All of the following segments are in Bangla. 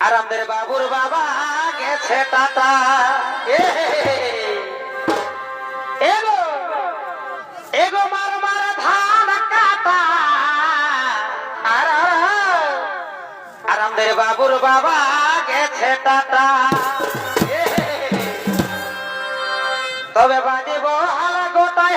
আর বাবুর বাবা গেছে টাটা। মার কাটা। আর বাবুর বাবা গেছে টাটা। তবে বাজিব আলা গোটায়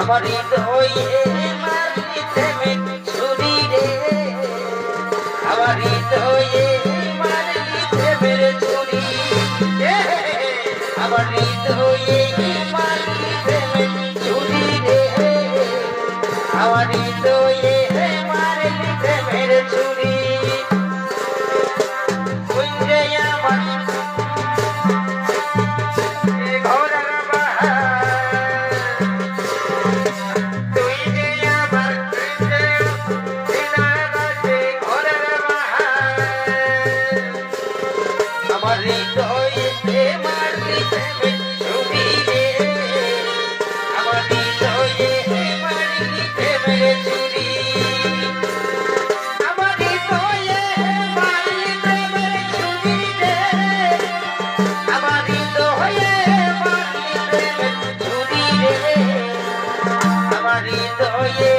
আমার হৃদয়ে মারিতে ছুরি রে। আমার হৃদয়ে আমার হৃদয়ে আমার হৃদয়ে মারলি ছবি রে। আমার হৃদয়ে মারলি প্রেমের ছুরি আমার হৃদয়ে মারলি প্রেমের ছুরি রে। আমার হৃদয়ে মারলি প্রেমের ছুরি রে। আমার হৃদয়ে